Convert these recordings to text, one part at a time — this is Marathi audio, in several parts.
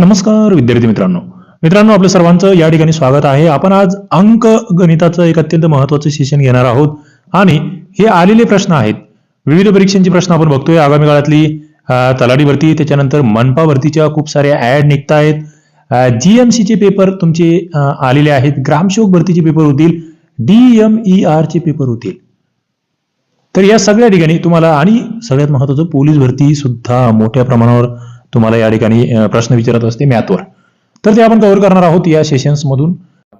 नमस्कार विद्यार्थी मित्रांनो. मित्रांनो आपल्या सर्वांचं या ठिकाणी स्वागत आहे. आपण आज अंक गणिताचं एक अत्यंत महत्वाचं सेशन घेणार आहोत. आणि हे आलेले प्रश्न आहेत. विविध परीक्षांचे प्रश्न आपण बघतोय. आगामी काळातली अं, तलाठी भरती त्याच्यानंतर मनपा भरतीच्या खूप साऱ्या ऍड निघत आहेत जीएमसीचे पेपर तुमचे आलेले आहेत. ग्रामसेवक भरतीचे पेपर होतील. डीएमईआर चे पेपर होतील. तर या सगळ्या ठिकाणी तुम्हाला आणि सगळ्यात महत्वाचं पोलीस भरती सुद्धा मोठ्या प्रमाणावर तुम्हाला या ठिकाणी प्रश्न विचारत असते मॅथवर. तर ते आपण कव्हर करणार आहोत या सेशन्समधून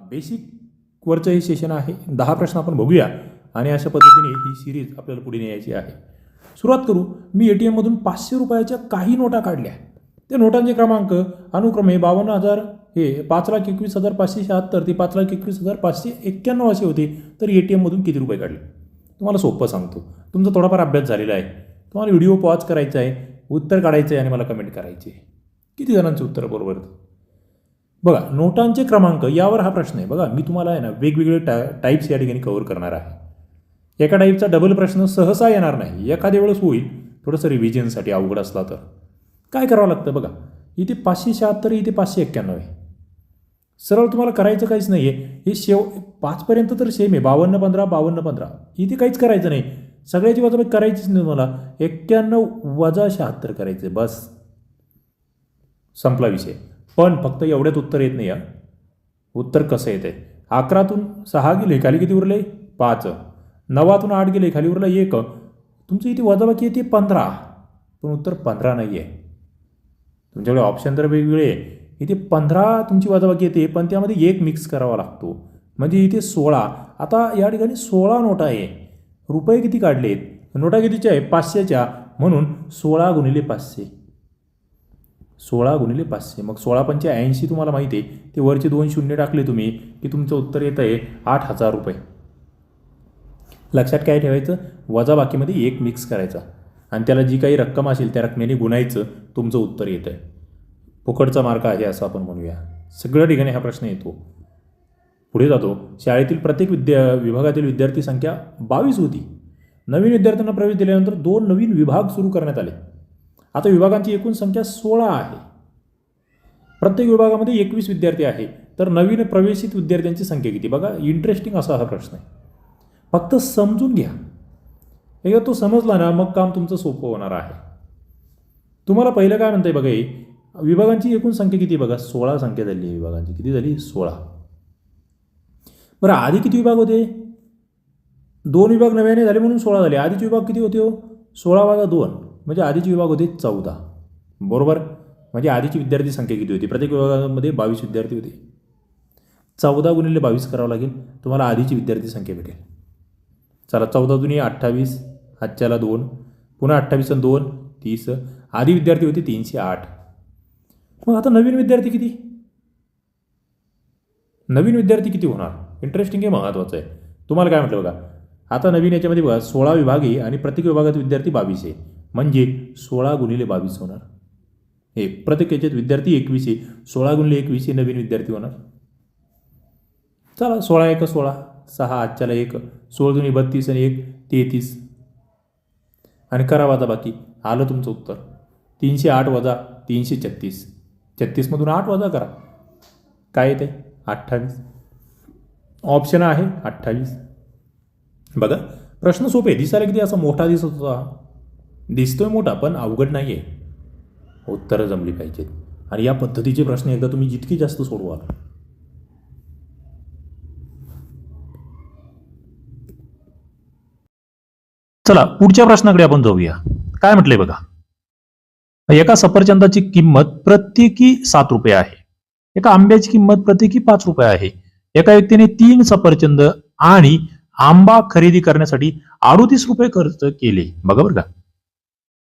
बेसिकवरचं हे सेशन आहे. दहा प्रश्न आपण बघूया आणि अशा पद्धतीने ही सिरीज आपल्याला पुढे न्यायची आहे. सुरुवात करू. मी ए टी एममधून पाचशे रुपयाच्या काही नोटा काढल्या. त्या नोटांचे क्रमांक अनुक्रमे बावन्न हजार हे पाच लाख एकवीस हजार पाचशे शहात्तर ते पाच लाख एकवीस हजार पाचशे एक्क्याण्णव असे होते. तर ए टी एममधून किती रुपये काढले? तुम्हाला सोपं सांगतो. तुमचा थोडाफार अभ्यास झालेला आहे. तुम्हाला व्हिडिओ पॉज करायचा आहे. उत्तर काढायचं आहे आणि मला कमेंट करायची आहे किती जणांचं उत्तर बरोबर? बघा नोटांचे क्रमांक यावर हा प्रश्न आहे. बघा मी तुम्हाला आहे ना वेगवेगळे टा टाईप्स या ठिकाणी कव्हर करणार आहे. एका टाईपचा डबल प्रश्न सहसा येणार नाही. एखाद्या वेळेस होईल. थोडंसं रिव्हिजनसाठी अवघड असला तर. काय करावं लागतं बघा? इथे पाचशे शहात्तर इथे पाचशे एक्क्याण्णव आहे. सरळ तुम्हाला करायचं काहीच नाही आहे हे शेव पाचपर्यंत तर सेम आहे. बावन्न पंधरा बावन्न पंधरा. इथे काहीच करायचं नाही. सगळ्याची वजाबाकी करायचीच नाही तुम्हाला. एक्क्याण्णव वजा शहात्तर करायचे बस. संपला विषय. पण फक्त एवढ्यात उत्तर येत नाही आहे उत्तर कसं येते अकरातून सहा गेले खाली किती उरले? पाच. नवातून आठ गेले खाली उरला एक. तुमचं इथे वजाबाकी येते पंधरा. पण उत्तर पंधरा नाही आहे तुमच्याकडे ऑप्शन तर वेगवेगळे आहे. इथे पंधरा तुमची वजाबाकी येते पण त्यामध्ये एक मिक्स करावा लागतो. म्हणजे इथे सोळा. आता या ठिकाणी सोळा नोटा आहे. रुपये किती काढलेत? नोटा कितीच्या आहे पाचशेच्या. म्हणून सोळा गुणिले पाचशे. सोळा गुणिले पाचशे. मग सोळा पंचे ऐंशी तुम्हाला माहिती आहे. ते वरचे दोन शून्य टाकले तुम्ही की तुमचं उत्तर येतं आहे आठ हजार रुपये. लक्षात काय ठेवायचं? वजाबाकीमध्ये एक मिक्स करायचा. आणि त्याला जी काही रक्कम असेल त्या रकमेने गुणायचं तुमचं उत्तर येतं आहे फुकटचा मार्ग आहे असं आपण म्हणूया. सगळ्या ठिकाणी हा प्रश्न येतो. पुढे जातो. शाळेतील प्रत्येक विद्या विभागातील विद्यार्थी संख्या बावीस होती. नवीन विद्यार्थ्यांना प्रवेश दिल्यानंतर दोन नवीन विभाग सुरू करण्यात आले. आता विभागांची एकूण संख्या सोळा आहे. प्रत्येक विभागामध्ये एकवीस विद्यार्थी आहे. तर नवीन प्रवेशित विद्यार्थ्यांची संख्या किती? बघा इंटरेस्टिंग असा हा प्रश्न आहे. फक्त समजून घ्या. एकदा तो समजला ना मग काम तुमचं सोपं होणार आहे. तुम्हाला पहिलं काय म्हणतंय बघा हे? विभागांची एकूण संख्या किती बघा? सोळा संख्या झाली आहे विभागांची. किती झाली? सोळा. बरं आधी किती विभाग होते? दोन विभाग नव्याने झाले म्हणून सोळा झाले. आधीचे विभाग किती होते हो? सोळा वागा दोन. म्हणजे आधीचे विभाग होते चौदा. बरोबर? म्हणजे आधीची विद्यार्थी संख्या किती होती? प्रत्येक विभागामध्ये बावीस विद्यार्थी होते. चौदा गुणिले बावीस करावं लागेल. तुम्हाला आधीची विद्यार्थी संख्या भेटेल. चला चौदा जुनी अठ्ठावीस आजच्याला दोन. पुन्हा अठ्ठावीस आणि दोन तीस. आधी विद्यार्थी होते तीनशे आठ. मग आता नवीन विद्यार्थी किती? नवीन विद्यार्थी किती होणार? इंटरेस्टिंग आहे महत्त्वाचं आहे. तुम्हाला काय म्हटलं बघा? आता नवीन याच्यामध्ये बघा सोळा विभाग आहे आणि प्रत्येक विभागात विद्यार्थी बावीस आहे. म्हणजे सोळा गुणिले बावीस होणार. हे प्रत्येक याच्यात विद्यार्थी एकवीस आहे. सोळा गुणिले एकवीस हे नवीन विद्यार्थी होणार. चला सोळा एक सोळा. सहा आजच्याला एक. सोळ जुनी बत्तीस आणि एक तेहतीस. आणि करा वाजा बाकी. आलं तुमचं उत्तर. तीनशे आठ वजा तीनशे छत्तीस. छत्तीसमधून आठ वजा करा. काय येते अठ्ठावीस. ऑप्शन आहे अठ्ठावीस. बघा प्रश्न सोपे दिसायला किती असा मोठा दिसत होता. दिसतोय मोठा पण अवघड नाही आहे उत्तरं जमली पाहिजेत. आणि या पद्धतीचे प्रश्न एकदा तुम्ही जितकी जास्त सोडवाल चला पुढच्या प्रश्नाकडे आपण जाऊया. काय म्हटलंय बघा? एका सफरचंदाची किंमत प्रत्येकी सात रुपये आहे. एका आंब्याची किंमत प्रत्येकी पाच रुपये आहे. एका व्यक्तीने तीन सफरचंद आणि आंबा खरेदी करण्यासाठी अडोतीस रुपये खर्च केले. बघा बरं का.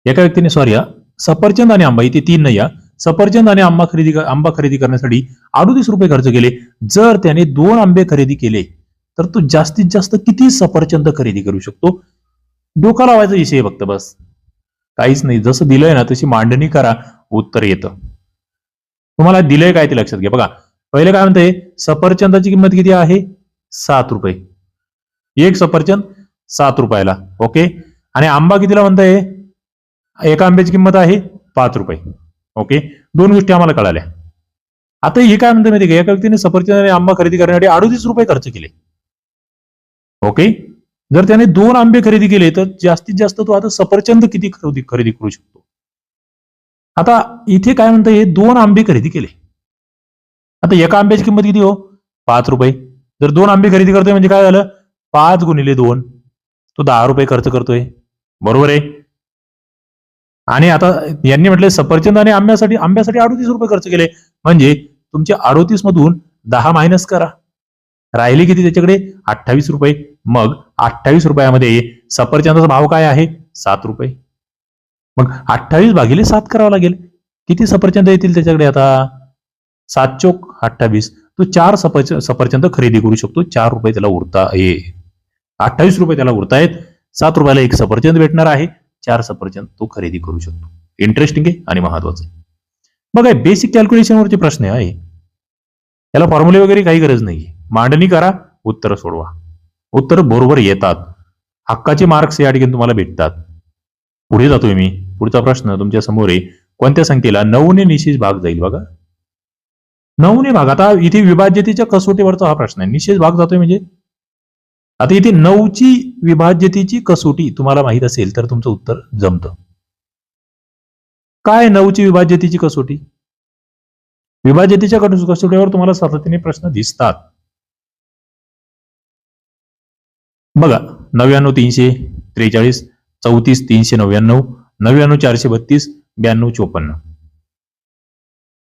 एका व्यक्तीने सॉरी हा सफरचंद आणि आंबा इथे तीन नाही सफरचंद आणि आंबा खरेदी आंबा खरेदी करण्यासाठी अडोतीस रुपये खर्च केले. जर त्याने दोन आंबे खरेदी केले तर तो जास्तीत जास्त किती सफरचंद खरेदी करू शकतो? डोका लावायचा विषय बघतो फक्त बस. काहीच नाही. जसं दिलंय ना तशी मांडणी करा. उत्तर येतं. तुम्हाला दिलंय काय ते लक्षात घ्या. बघा पहिले काय म्हणतंय? सफरचंदाची किंमत किती आहे? सात रुपये. एक सफरचंद सात रुपयाला. ओके? आणि आंबा कितीला म्हणताय? एका आंब्याची किंमत आहे पाच रुपये. ओके? दोन गोष्टी आम्हाला कळाल्या. आता हे काय म्हणते माहिती का? एका व्यक्तीने सफरचंद आणि आंबा खरेदी करण्यासाठी अडोतीस रुपये खर्च केले. ओके? जर त्याने दोन आंबे खरेदी केले तर जास्तीत जास्त तो आता सफरचंद किती खरेदी खरेदी करू शकतो? आता इथे काय म्हणतं हे दोन आंबे खरेदी केले. आता एका आंब्याची किंमत किती हो? पाच रुपये. जर दोन आंबे खरेदी करतोय म्हणजे काय झालं? पाच गुणिले दोन. तो दहा रुपये खर्च करतोय. बरोबर आहे? आणि आता यांनी म्हटलं सफरचंद आणि आंब्यासाठी आंब्यासाठी अडोतीस रुपये खर्च केले. म्हणजे तुमचे अडोतीस मधून दहा मायनस करा. राहिले किती त्याच्याकडे? अठ्ठावीस रुपये. मग अठ्ठावीस रुपयामध्ये सफरचंदाचा भाव काय आहे? सात रुपये. मग अठ्ठावीस भागिले सात करावं लागेल. किती सफरचंद येतील त्याच्याकडे आता? सात चोक अठ्ठावीस. तो चार सफरच सफरचंद खरेदी करू शकतो. चार रुपये त्याला उरता आहे. अठ्ठावीस रुपये त्याला उरतायत सात रुपयाला एक सफरचंद भेटणार आहे. चार सफरचंद तो खरेदी करू शकतो. इंटरेस्टिंग आहे आणि महत्वाचं आहे. बघा बेसिक कॅल्क्युलेशनवरचे प्रश्न आहे. याला फॉर्म्युले वगैरे काही गरज नाही मांडणी करा उत्तर सोडवा. उत्तर बरोबर येतात. हक्काचे मार्क्स या ठिकाणी तुम्हाला भेटतात. पुढे जातोय मी. पुढचा प्रश्न तुमच्यासमोर आहे. कोणत्या संख्येला नऊने निशेष भाग जाईल बघा. नऊने भाग. आता इथे विभाज्यतेच्या कसोटीवरचा हा प्रश्न आहे. निशेष भाग जातोय म्हणजे? आता इथे नऊची विभाज्यतेची कसोटी तुम्हाला माहीत असेल तर तुमचं उत्तर जमतं. काय नऊची विभाज्यतेची कसोटी? विभाज्यतेच्या कसोटीवर तुम्हाला सातत्याने प्रश्न दिसतात. बघा नव्याण्णव तीनशे त्रेचाळीस चौतीस तीनशे नव्याण्णव नव्याण्णव चारशे बत्तीस ब्याण्णव चोपन्न.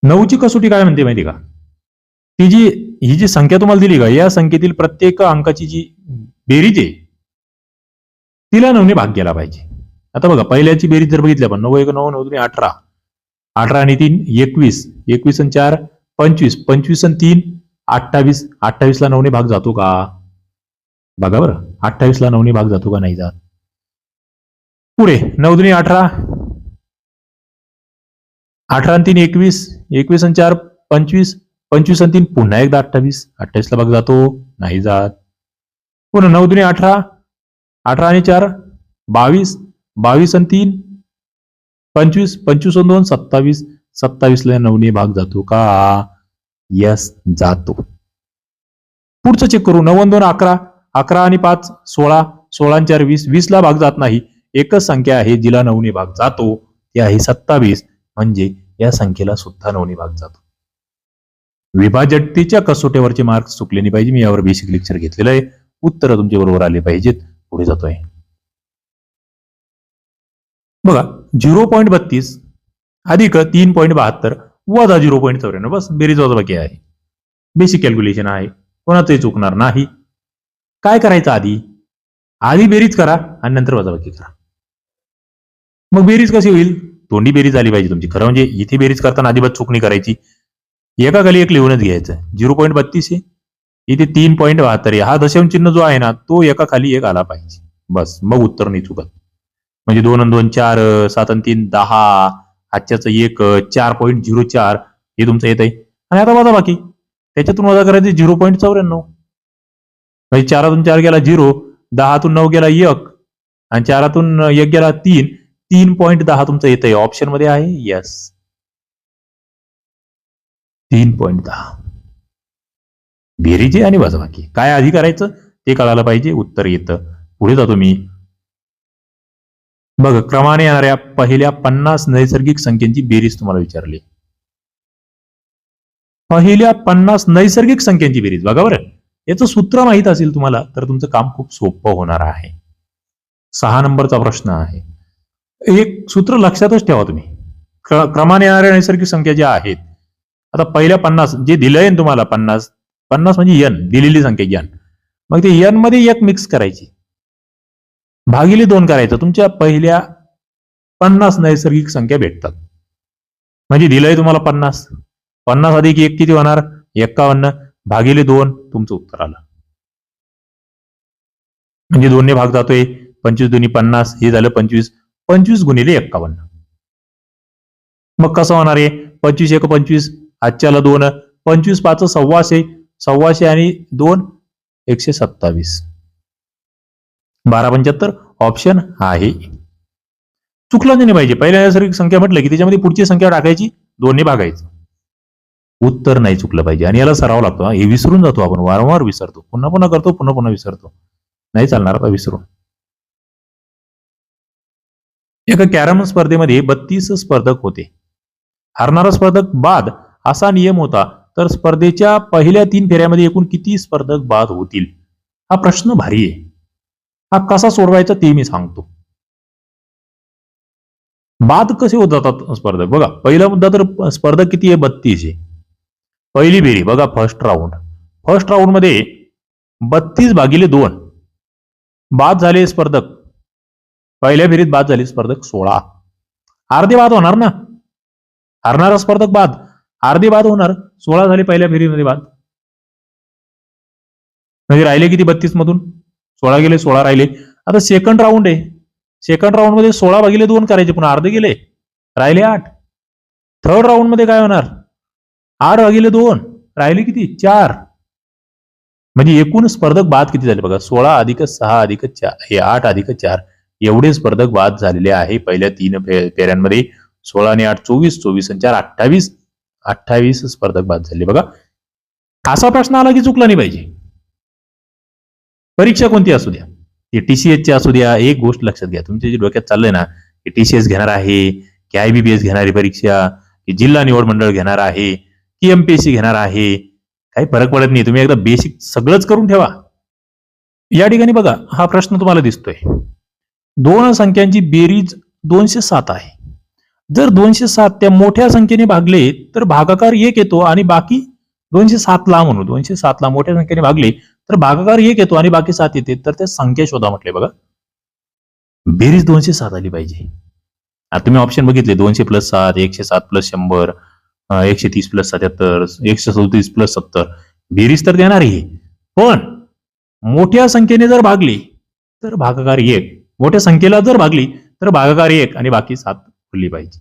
नऊची कसोटी काय म्हणते माहिती का? ती जी ही जी संख्या तुम्हाला दिली का या संख्येतील प्रत्येक अंकाची जी बेरीज आहे तिला नऊने भाग केला पाहिजे. आता बघा पहिल्याची बेरीज जर बघितली आपण नऊ एक नऊ नऊ दोन्ही अठरा. अठरा आणि तीन एकवीस. एकवीस आणि चार पंचवीस. पंचवीस आणि तीन अठ्ठावीस. अठ्ठावीसला नऊने भाग जातो का? बघा बरं अठ्ठावीसला नऊने भाग जातो का नाही जात? पुढे नऊ दुनी अठरा. अठरा आणि तीन एकवीस. एकवीस आणि चार पंचवीस. पंचवीस आणि तीन पुन्हा एकदा अठ्ठावीस. अठ्ठावीसला भाग जातो. नाही जात. पुन्हा नऊ दुनी अठरा. अठरा आणि चार बावीस. बावीस आणि तीन पंचवीस. पंचवीस आणि दोन सत्तावीस. सत्तावीसला नऊने भाग जातो का? यस जातो. पुढचं चेक करू. नऊ दोन अकरा. अकरा आणि पाच सोळा. सोळा चार वीस. वीसला भाग जात नाही. एकच संख्या आहे जिला नऊने भाग जातो. ती आहे सत्तावीस. म्हणजे या संख्येला सुद्धा नऊने भाग जातो. विभाजकतेच्या कसोट्यावरचे मार्क्स चुकले नाही पाहिजे. मी यावर बेसिक लेक्चर घेतलेलं आहे. उत्तर तुमच्या बरोबर आले पाहिजेत. पुढे जातोय. बघा झिरो पॉईंट बत्तीस अधिक तीन पॉईंट बहात्तर वजा झिरो पॉईंट चौऱ्याण्णव. बस बेरीज वजाबाकी आहे. बेसिक कॅल्क्युलेशन आहे. कोणाचंही चुकणार नाही. काय करायचं आधी? आधी बेरीज करा आणि नंतर वजाबाकी करा. मग बेरीज कशी होईल? तोंडी बेरीज आली पाहिजे तुमची. खरं म्हणजे इथे बेरीज करताना अजिबात चूक नाही करायची. एका खाली एक लिहूनच घ्यायचं. झिरो पॉईंट बत्तीस आहे. इथे तीन पॉईंट बहात्तर आहे. हा दशांश चिन्ह जो आहे ना तो एका खाली एक आला पाहिजे. बस मग उत्तर नाही चुकत. म्हणजे दोन आणि दोन चार सात आणि तीन दहा आजच्याचं एक चार पॉईंट झिरो चार हे तुमचं येत आहे आणि आता वजा बाकी. त्याच्यातून वजा करायचे झिरो पॉईंट चौऱ्याण्णव. म्हणजे चारातून चार गेला झिरो दहातून नऊ गेला एक आणि चारातून एक गेला तीन तीन पॉईंट दहा तुमचं येत आहे ऑप्शनमध्ये आहे यस तीन पॉईंट दहा. बेरीजे आणि वजाबाकी काय आधी करायचं ते कळायला पाहिजे उत्तर येतं. पुढे जातो मी. बघ क्रमाने येणाऱ्या पहिल्या पन्नास नैसर्गिक संख्यांची बेरीज तुम्हाला विचारली. पहिल्या पन्नास नैसर्गिक संख्यांची बेरीज बघा बरं. याचं सूत्र माहीत असेल तुम्हाला तर तुमचं काम खूप सोपं होणार आहे. सहा नंबरचा प्रश्न आहे. एक सूत्र लक्षातच ठेवा तुम्ही. क्रमाने येणाऱ्या नैसर्गिक संख्या ज्या आहेत आता पहिल्या पन्नास जे दिलंय तुम्हाला पन्नास पन्नास म्हणजे यन दिलेली संख्या यन. मग ते यनमध्ये एक मिक्स करायची. भागिले दोन करायचं. तुमच्या पहिल्या पन्नास नैसर्गिक संख्या भेटतात. म्हणजे दिलंय तुम्हाला पन्नास. पन्नास अधिक एक किती होणार? एक्कावन्न. भागिले दोन तुमचं उत्तर आलं. म्हणजे दोनने भाग जातोय. पंचवीस दोन्ही पन्नास हे झालं पंचवीस. पंचवीस गुणिले एक्कावन्न. मग कसं होणार आहे पंचवीस एक पंचवीस. आजच्याला दोन पंचवीस पाच सव्वाशे सव्वाशे आणि दोन एकशे सत्तावीस. बारा पंच्याहत्तर ऑप्शन आहे. चुकलं नाही पाहिजे. पहिल्या नैसर्गिक संख्या म्हटलं की त्याच्यामध्ये पुढची संख्या टाकायची दोन्ही भागायचं. उत्तर नाही चुकलं पाहिजे. आणि याला सराव लागतो हे विसरून जातो आपण. वारंवार विसरतो. पुन्हा पुन्हा करतो पुन्हा पुन्हा विसरतो. नाही चालणार आता विसरून. एका कॅरम स्पर्धेमध्ये बत्तीस स्पर्धक होते. हारणारा स्पर्धक बाद असा नियम होता तर स्पर्धेच्या पहिल्या तीन फेऱ्यामध्ये एकूण किती स्पर्धक बाद होतील? हा प्रश्न भारी आहे. हा कसा सोडवायचा ते मी सांगतो. बाद कसे होत जातात स्पर्धक? बघा पहिला मुद्दा तर स्पर्धक किती आहे? बत्तीस आहे. पहिली फेरी बघा फर्स्ट राऊंड फर्स्ट राऊंडमध्ये बत्तीस भागिले दोन. बाद झाले स्पर्धक. पहिल्या फेरीत बाद झाले स्पर्धक सोळा. अर्धे बाद होणार ना? हरणारा स्पर्धक बाद. अर्धे बाद होणार सोळा झाले पहिल्या फेरीमध्ये बाद. म्हणजे राहिले किती? बत्तीस मधून. सोळा गेले सोळा राहिले. आता सेकंड राऊंड आहे. सेकंड राऊंडमध्ये सोळा भागिले दोन करायचे पुन्हा अर्धे गेले. राहिले आठ. थर्ड राऊंडमध्ये काय होणार? आठ भागिले दोन. राहिले किती? चार. म्हणजे एकूण स्पर्धक बाद किती झाले बघा? सोळा अधिक सहा अधिक चार. हे आठ अधिक चार. एवढे स्पर्धक बाद झालेले आहे पहिल्या तीन फे- फेऱ्यांमध्ये. सोळा आणि आठ चोवीस चोवीस आणि चार अठ्ठावीस. अठ्ठावीस स्पर्धक बाद झाले. बघा असा प्रश्न आला की चुकला नाही पाहिजे. परीक्षा कोणती असू द्या? ती टीसीएस ची असू द्या. एक गोष्ट लक्षात घ्या. तुमच्या जे डोक्यात चाललंय ना की टीसीएस घेणार आहे की आयबीबीएस घेणारी परीक्षा की जिल्हा निवड मंडळ घेणार आहे की एमपीएससी घेणार आहे काही फरक पडत नाही. तुम्ही एकदा बेसिक सगळंच करून ठेवा. या ठिकाणी बघा हा प्रश्न तुम्हाला दिसतोय. दोन संख्यांची बेरीज दोनशे सात आहे. जर दोनशे सात त्या मोठ्या संख्येने भागले तर भागाकार एक येतो आणि बाकी दोनशे सात ला म्हणू दोनशे सातला मोठ्या संख्येने भागले तर भागाकार एक येतो आणि बाकी सात येते. तर त्या संख्या शोधा म्हटले बघा. बेरीज दोनशे सात आली पाहिजे. आता तुम्ही ऑप्शन बघितले दोनशे प्लस सात एकशे सात प्लस शंभर एकशे तीस प्लस सत्याहत्तर एकशे सदतीस प्लस सत्तर. बेरीज तर देणार आहे. पण मोठ्या संख्येने जर भागली तर भागाकार एक. मोठ्या संख्येला जर भागली तर भागाकार एक आणि बाकी सात खुलली पाहिजे.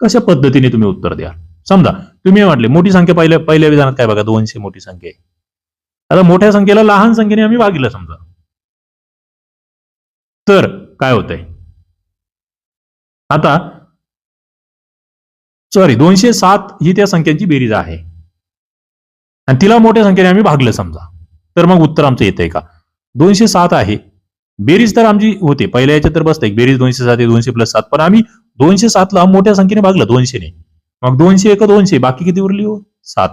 कशा पद्धतीने तुम्ही उत्तर द्या समजा तुम्ही म्हटले मोठी संख्या पहिल्या पहिल्या विधानात काय बघा दोनशे मोठी संख्या आहे. आता मोठ्या संख्येला लहान संख्येने आम्ही भागिलं समजा. तर काय होतंय? आता सॉरी दोनशे सात ही त्या संख्यांची बेरीज आहे. आणि तिला मोठ्या संख्येने आम्ही भागलं समजा. तर मग उत्तर आमचं येतंय का? दोनशे सात आहे. बेरीज तर आमची होते. पहिल्या याच्यात तर बसते बेरीज दोनशे सात आहे दोनशे प्लस सात. पण आम्ही दोनशे सातला मोठ्या संख्येने भागलं दोनशेने. मग दोनशे एक दोनशे. बाकी किती उरली हो? सात.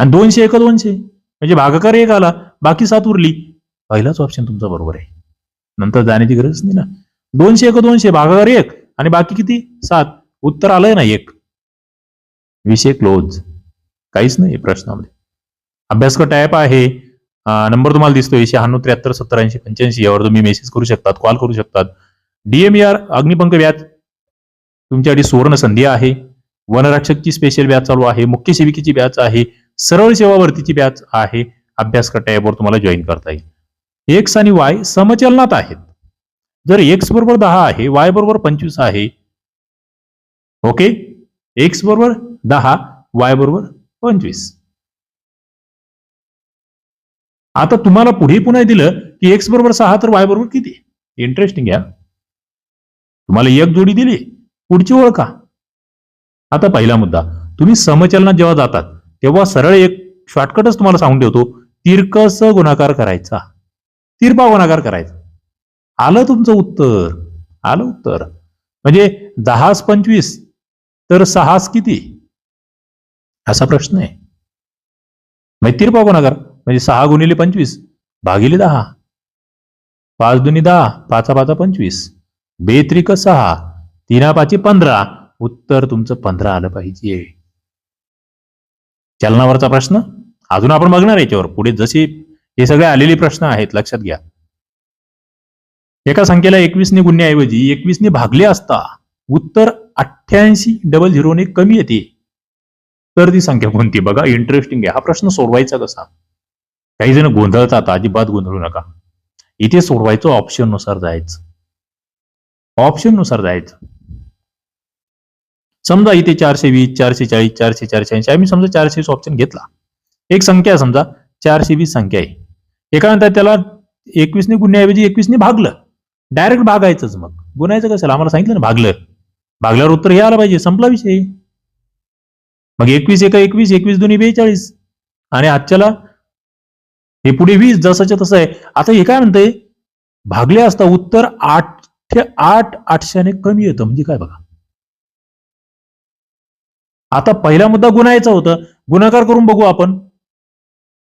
आणि दोनशे एक दोनशे. म्हणजे भागाकार एक आला बाकी सात उरली. पहिलाच ऑप्शन तुमचा बरोबर आहे. नंतर जाण्याची गरज नाही ना. दोनशे एक दोनशे. भागाकार एक. आणि बाकी किती? सात. उत्तर आलंय ना एक. विषय क्लोज काहीच नाही प्रश्नामध्ये. अभ्यासक टॅप आहे. नंबर तुम्हाला दिसतोय. शहाण्णव त्र्याहत्तर सत्तर ऐंशी पंच्याऐंशी. यावर तुम्ही मेसेज करू शकतात कॉल करू शकतात. डीएमआर अग्निपंख व्याज. तुमच्यासाठी सुवर्ण संधी आहे. वनरक्षकची स्पेशल बॅच चालू आहे. मुख्य सेविकेची बॅच आहे. सरळ सेवा भरतीची बॅच आहे. अभ्यास करता ॲपवर तुम्हाला जॉईन करता येईल. एक्स आणि वाय समचलनात आहेत. जर एक्स बरोबर दहा आहे वाय बरोबर पंचवीस आहे ओके एक्स बरोबर दहा वाय बरोबर पंचवीस. आता तुम्हाला पुढे पुन्हा दिलं की एक्स बरोबर सहा तर वाय बरोबर किती? इंटरेस्टिंग या तुम्हाला एक जोडी दिली पुढची ओळखा. आता पहिला मुद्दा तुम्ही समचलनात जेव्हा जातात तेव्हा सरळ एक शॉर्टकटच तुम्हाला सांगून ठेवतो तिरकस गुणाकार करायचा? तिरपा गुणाकार करायचा. आलं तुमचं उत्तर आलं उत्तर. म्हणजे दहास पंचवीस तर सहास किती? असा प्रश्न आहे. म्हणजे तिरपा गुणाकार म्हणजे सहा गुणिले पंचवीस भागिले दहा. पाच दुनी दहा पाचा पाचा पंचवीस. बेत्रिक सहा तिनापाची पंधरा उत्तर तुमचं पंधरा आलं पाहिजे. चलनावरचा प्रश्न? अजून आपण बघणार याच्यावर. पुढे जसे हे सगळे आलेले प्रश्न आहेत लक्षात घ्या. एका संख्येला एकवीसने गुन्ह्याऐवजी एकवीसने भागले असता उत्तर अठ्ठ्याऐंशी डबल झिरोने कमी येते. तर ती संख्या कोणती? बघा इंटरेस्टिंग आहे. हा प्रश्न सोडवायचा कसा? काही जण गोंधळतात अजिबात गोंधळू नका. इथे सोडवायचं ऑप्शननुसार जायचं. ऑप्शननुसार जायचं. समजा इथे चारशे वीस चारशे चाळीस चारशे चारशे ऐंशी. आम्ही समजा चारशे वीस ऑप्शन घेतला. एक संख्या आहे समजा चारशे वीस संख्या आहे. एकानंतर त्याला एकवीसने गुन्ह्याऐवजी एकवीसने भागलं. डायरेक्ट भागायचंच मग. गुन्हायचं कशाला? आम्हाला सांगितलं ना भागलं. भागल्यावर उत्तर हे आलं पाहिजे संपला विषय. मग एकवीस एका एकवीस एकवीस दोन्ही बेचाळीस. आणि आजच्याला हे पुढे वीस जसंच्या तसं आहे. आता हे काय म्हणतंय? भागले असता उत्तर आठ आठ आठशेने कमी येतं. म्हणजे काय बघा? आता पहिला मुद्दा गुन्हायचा होता. गुणाकार करून बघू आपण.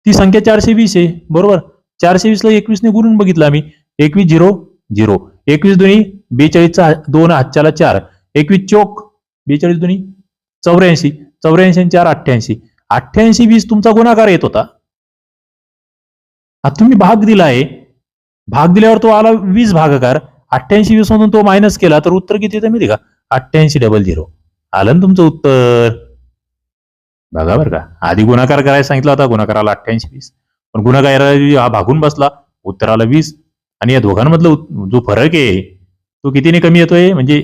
ती संख्या चारशे वीस आहे. बरोबर? चारशे वीसला एकवीसने गुणून बघितलं आम्ही. एकवीस झिरो झिरो. एकवीस दोन्ही बेचाळीसचा दोन हातच्याला चार. एकवीस चोक बेचाळीस दोन्ही चौऱ्याऐंशी. चौऱ्याऐंशी आणि चार अठ्ठ्याऐंशी. अठ्ठ्याऐंशी वीस तुमचा गुणाकार येत होता. आता तुम्ही भाग दिलाय भाग दिल्यावर तो आला वीस भागाकार. अठ्ठ्याऐंशी वीस मधून तो मायनस केला तर उत्तर किती येतं माहिती का? अठ्ठ्याऐंशी डबल झिरो आलं ना तुमचं उत्तर? बघा बरं का. आधी गुणाकार करायला सांगितलं होता गुणाकाराला अठ्ठ्याऐंशी वीस. पण गुणाकार हा भागून बसला उत्तराला वीस. आणि या दोघांमधला जो फरक आहे तो कितीने कमी येतोय? म्हणजे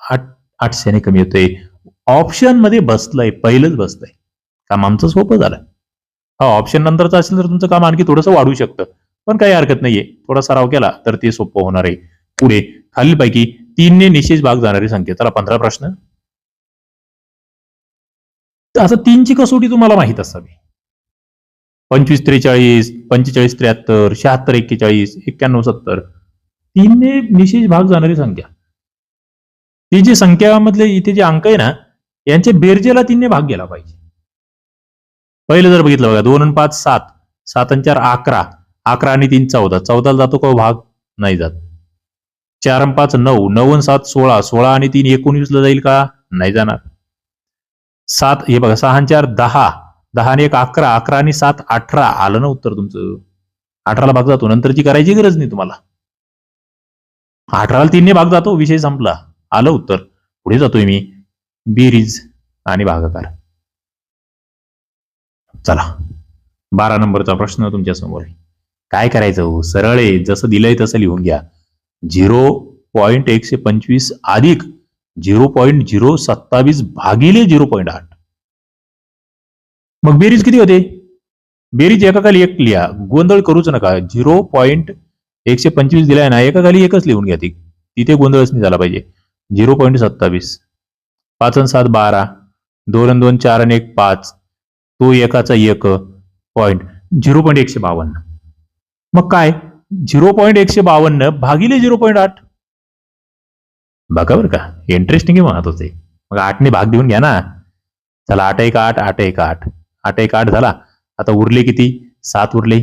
आठ आठशेने कमी येतोय. ऑप्शनमध्ये बसलंय पहिलंच बसलंय. काम आमचं सोपं झालं. हा ऑप्शन नंतरचा असेल तर तुमचं काम आणखी थोडंसं वाढू शकतं. पण काही हरकत नाहीये. थोडा सराव केला तर ते सोपं होणार आहे. पुढे. खालीलपैकी तीनने निशेष भाग जाणारी संख्या चला पंधरा प्रश्न. तर तीनची कसोटी तुम्हाला माहीत असावी. पंचवीस त्रेचाळीस पंचेचाळीस त्र्याहत्तर शहात्तर एक्केचाळीस एक्क्याण्णव सत्तर. तीनने निशेष भाग जाणारी संख्या. ती जी संख्यामधले इथे जे अंक आहे ना यांच्या बेरजेला तीनने भाग गेला पाहिजे. पहिलं जर बघितलं बघा दोन आणि पाच सात. सात आणि चार अकरा. अकरा आणि तीन चौदा. चौदाला जातो का हो भाग? नाही जात. चार पाच नऊ नऊ सात सोळा सोळा आणि तीन एकोणवीसला जाईल का? नाही जाणार. सात हे बघा सहा चार दहा. दहा आणि एक अकरा. अकरा आणि सात अठरा. आलं ना उत्तर तुमचं? अठराला भाग जातो. नंतरची करायची गरज नाही तुम्हाला. अठराला तीनने भाग जातो विषय संपला. आलं उत्तर. पुढे जातोय मी. बेरीज आणि भागाकार. चला. बारा नंबरचा प्रश्न तुमच्यासमोर काय करायचं हो? सरळ आहे. जसं दिलंय तसं लिहून घ्या. झिरो पॉईंट एकशे पंचवीस अधिक झिरो पॉईंट झिरो सत्तावीस भागिले झिरो पॉईंट आठ. मग बेरीज किती होते? बेरीज एकाखाली एक लिहा. गोंधळ करूच नका. झिरो पॉईंट एकशे पंचवीस दिलाय ना एकाखाली एकच लिहून घ्या ती. तिथे गोंधळच नाही झाला पाहिजे. झिरो पॉईंट सत्तावीस. पाच आणि सात बारा. दोन आणि दोन चार आणि एक पाच. तो एकाचा एक पॉईंट झिरो पॉईंट एकशे बावन्न. मग काय? झिरो पॉईंट एकशे बावन्न भागिले झिरो पॉईंट आठ. बघा बरं का इंटरेस्टिंग म्हणत होते मग आठने भाग देऊन घ्या ना. चला आठ एक आठ आठ एक आठ. आठ एक आठ झाला. आता उरले किती? सात उरले.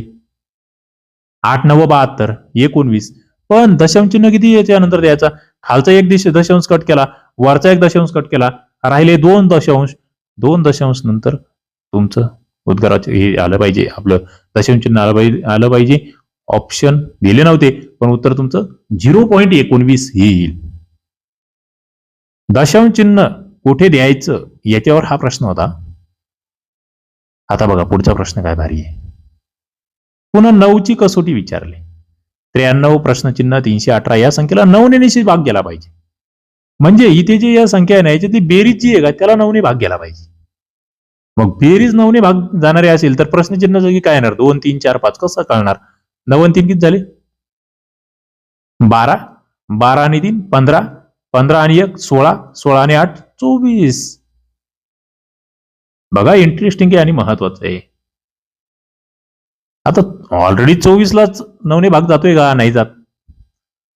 आठ नव बहात्तर एकोणवीस. पण दशांश चिन्ह किती याच्यानंतर द्यायचा? खालचा एक दिश दशांश कट केला. वरचा एक दशांश कट केला. राहिले दोन दशांश. दोन दशांश नंतर तुमचं उद्गाराचे हे आलं पाहिजे. आपलं दशांश चिन्ह आलं पाहिजे आलं पाहिजे. ऑप्शन दिले नव्हते पण उत्तर तुमचं झिरो पॉईंट एकोणवीस येईल. दशांश चिन्ह कुठे द्यायचं? याच्यावर हा प्रश्न होता. आता बघा पुढचा प्रश्न काय भारी आहे. पुन्हा नऊची कसोटी विचारली. त्र्याण्णव प्रश्नचिन्ह तीनशे अठरा या संख्येला नऊने निश्चित भाग गेला पाहिजे. म्हणजे इथे जे या संख्या आहे ती याच्यातली बेरीज जी आहे का त्याला नऊने भाग गेला पाहिजे. मग बेरीज नऊने भाग जाणारे असेल तर प्रश्नचिन्ह जागी काय येणार? दोन तीन चार पाच कसं कळणार? नऊ आणि तीन किती झाले? बारा. बारा आणि तीन पंधरा. पंधरा आणि एक सोळा. सोळा आणि आठ चोवीस. बघा इंटरेस्टिंग आहे आणि महत्वाचं आहे. आता ऑलरेडी चोवीसलाच नवने भाग जातोय का? नाही जात.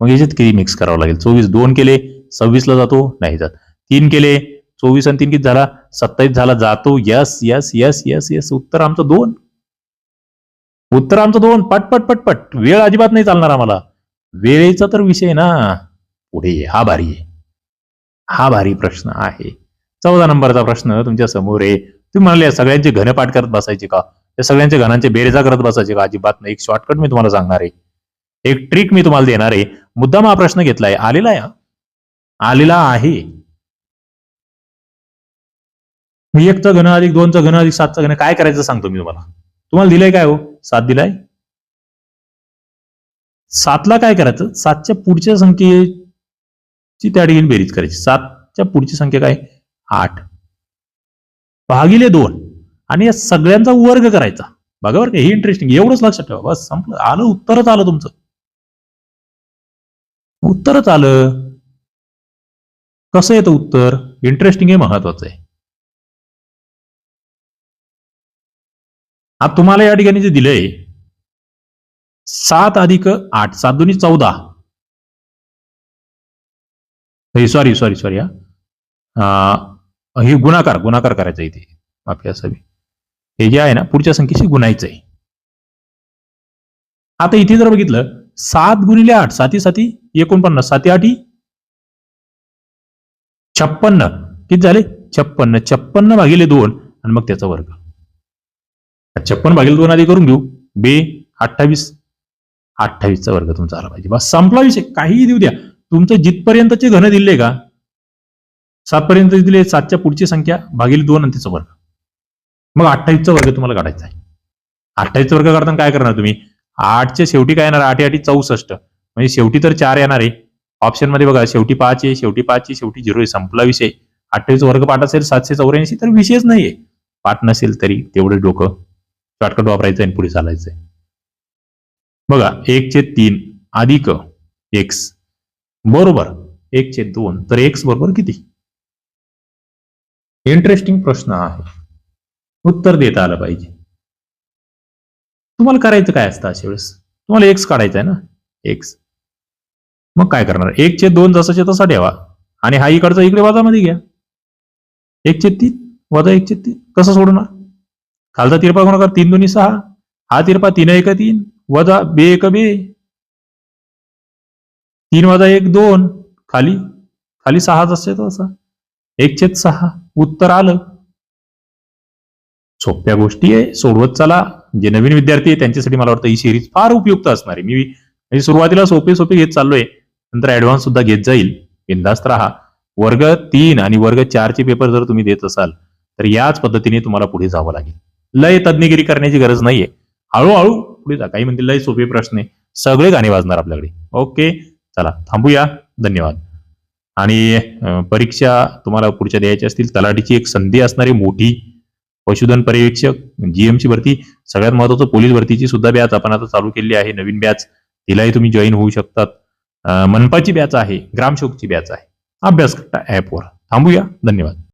मग याच्यात किती मिक्स करावं लागेल? चोवीस दोन केले सव्वीसला जातो नाही जात. तीन केले चोवीस आणि तीन किती झाला? सत्तावीस झाला जातो. Yes yes yes yes yes उत्तर आमचं दोन. उत्तर आमचं दोन. पटपट पटपट वेळ अजिबात नाही चालणार आम्हाला. वेळेचा तर विषय ना. पुढे हा भारी आहे हा भारी प्रश्न आहे. चौदा नंबरचा प्रश्न तुमच्यासमोर आहे. तुम्ही म्हणाले सगळ्यांचे घनपाठ करत बसायचे का? त्या सगळ्यांच्या घनांचे बेरजा करत बसायचे का? अजिबात नाही. एक शॉर्टकट मी तुम्हाला सांगणार आहे. एक ट्रिक मी तुम्हाला देणार आहे. मुद्दाम हा प्रश्न घेतलाय. आलेला आहे आलेला आहे. मी एकचा घन अधिक दोनचं घन अधिक सातचा घन काय करायचं सांगतो मी तुम्हाला. तुम्हाला दिलंय काय हो? सात दिलाय? सातला काय करायचं? सातच्या पुढच्या संख्येची त्या ठिकाणी बेरीज करायची. सातच्या पुढची संख्या काय? आठ. भागिले दोन. आणि या सगळ्यांचा वर्ग करायचा. बघा बरं का हे इंटरेस्टिंग एवढंच लक्षात ठेवा. बस संपलं. आलं उत्तरच आलं तुमचं. उत्तरच आलं. कसं येतं उत्तर? इंटरेस्टिंग हे महत्वाचं आहे. आता तुम्हाला या ठिकाणी जे दिलंय सात अधिक आठ सात दोन्ही चौदा. सॉरी सॉरी सॉरी हा. हे गुणाकार गुणाकार करायचा इथे. माफी असावी हे जे आहे ना पुढच्या संख्येशी गुणायचं आहे. आता इथे जर बघितलं सात गुणिले आठ साती साती एकोणपन्नास साती आठी छप्पन्न. किती झाले? छप्पन्न. छप्पन्न भागिले दोन आणि मग त्याचा वर्ग. छप्पन भागील दोन आधी करून घेऊ. बे अठ्ठावीस. अठ्ठावीसचा वर्ग तुमचा आला पाहिजे. बस संपला विषय. काहीही देऊ द्या. तुमचं जिथपर्यंतचे घन दिले का? सातपर्यंत दिले सातच्या पुढची संख्या भागील दोन आणि वर्ग. मग अठ्ठावीसचा वर्ग तुम्हाला काढायचा आहे. अठ्ठावीसचा वर्ग काढताना काय करणार तुम्ही? आठच्या शेवटी काय येणार? आठ आठी चौसष्ट. म्हणजे शेवटी तर चार येणार आहे. ऑप्शनमध्ये बघा शेवटी पाच आहे शेवटी पाच आहे शेवटी झिरो आहे. संपला विषय. अठ्ठावीस वर्ग पाठ असेल सातशे चौऱ्याऐंशी तर विषयच नाहीये. पाठ नसेल तरी तेवढं डोकं शॉर्टकट वापरायचं आणि पुढे चालायचंय. बघा एक छेद तीन अधिक एक्स बरोबर एक छेद दोन तर एक्स बरोबर किती? इंटरेस्टिंग प्रश्न आहे. उत्तर देता आलं पाहिजे. तुम्हाला करायचं काय असतं अशा वेळेस? तुम्हाला एक्स काढायचं आहे ना? एक्स मग काय करणार? एक छेद दोन जसाचे तसा ठेवा. आणि हा इकडचा इकडे वाजामध्ये घ्या. एक छेद तीन वजा एक छेद तीन. कसं सोडणार? खालचा तिरपा गुणाकार तीन दोन्ही सहा. हा तिरपा तीन एक तीन. वजा बे एक बे. तीन वजा एक दोन. खाली. खाली सहाच असते तो असा. एक छेद सहा. उत्तर आलं. सोप्या गोष्टी आहे. सोडवत चला. जे नवीन विद्यार्थी आहे त्यांच्यासाठी मला वाटतं ही सिरीज फार उपयुक्त असणार आहे. मी म्हणजे सुरुवातीला सोपे सोपे घेत चाललोय. नंतर ऍडव्हान्स सुद्धा घेत जाईल. बिंदास्त राहा. वर्ग तीन आणि वर्ग चारचे पेपर जर तुम्ही देत असाल तर याच पद्धतीने तुम्हाला पुढे जावं लागेल. लय तज्ञगिरी करण्याची गरज नाहीये. हळूहळू पुढे जा. काही म्हणतील लय सोपे प्रश्न आहे. सगळे गाणे वाजणार आपल्याकडे. ओके चला थांबूया. धन्यवाद. आणि परीक्षा तुम्हाला पुढच्या द्यायच्या असतील. तलाठीची एक संधी असणारी मोठी पशुधन पर्यवेक्षक जीएमची भरती सगळ्यात महत्वाचं पोलीस भरतीची सुद्धा बॅच आपण आता चालू केली आहे. नवीन बॅच तिलाही तुम्ही जॉईन होऊ शकतात. मनपाची बॅच आहे ग्रामशोकची बॅच आहे. अभ्यास ऍपवर थांबूया. धन्यवाद.